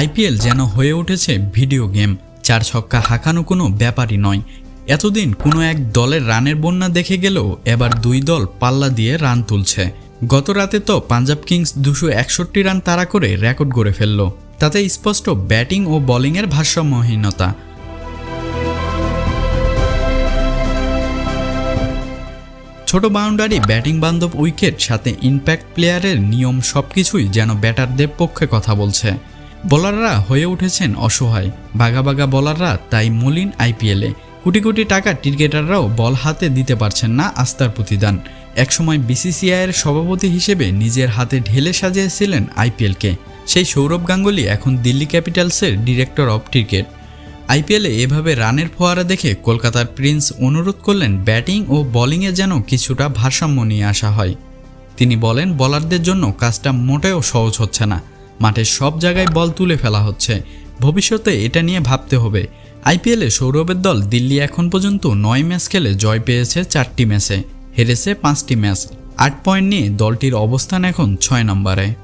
IPL যেন হয়ে উঠেছে ভিডিও গেম। চার ছক্কা হাঁকানো কোনো ব্যাপারই নয়। এতদিন কোনো এক দলের রানের বন্যা দেখে গেলেও এবার দুই দল পাল্লা দিয়ে রান তুলছে। গত রাতে তো পাঞ্জাব কিংস দুশো একষট্টি রান তাড়া করে রেকর্ড গড়ে ফেলল। তাতে স্পষ্ট ব্যাটিং ও বোলিংয়ের ভারসাম্যহীনতা। ছোট বাউন্ডারি ব্যাটিং বান্ধব উইকেট সাথে ইম্প্যাক্ট প্লেয়ারের নিয়ম সবকিছুই যেন ব্যাটারদের পক্ষে কথা বলছে। বোলাররা হয়ে উঠেছেন অসহায়। বাগা বাগা বোলাররা তাই মলিন আইপিএলে কোটি কোটি টাকা ক্রিকেটাররাও বল হাতে দিতে পারছেন না আস্থার প্রতিদান। একসময় বিসিসিআইয়ের সভাপতি হিসেবে নিজের হাতে ঢেলে সাজিয়েছিলেন আইপিএলকে সেই সৌরভ গাঙ্গুলি এখন দিল্লি ক্যাপিটালসের ডিরেক্টর অব ক্রিকেট। আইপিএলে এভাবে রানের ফোয়ারা দেখে কলকাতার প্রিন্স অনুরোধ করলেন ব্যাটিং ও বোলিংয়ে যেন কিছুটা ভারসাম্য নিয়ে আসা হয়। তিনি বলেন, বোলারদের জন্য কাজটা মোটেও সহজ হচ্ছে না। মাঠের সব জায়গায় বল তুলে ফেলা হচ্ছে। ভবিষ্যতে এটা নিয়ে ভাবতে হবে। আইপিএলে সৌরভের দল দিল্লি এখন পর্যন্ত নয় ম্যাচ খেলে জয় পেয়েছে চারটি ম্যাচে, হেরেছে পাঁচটি ম্যাচ। আট পয়েন্ট নিয়ে দলটির অবস্থান এখন ছয় নম্বরে।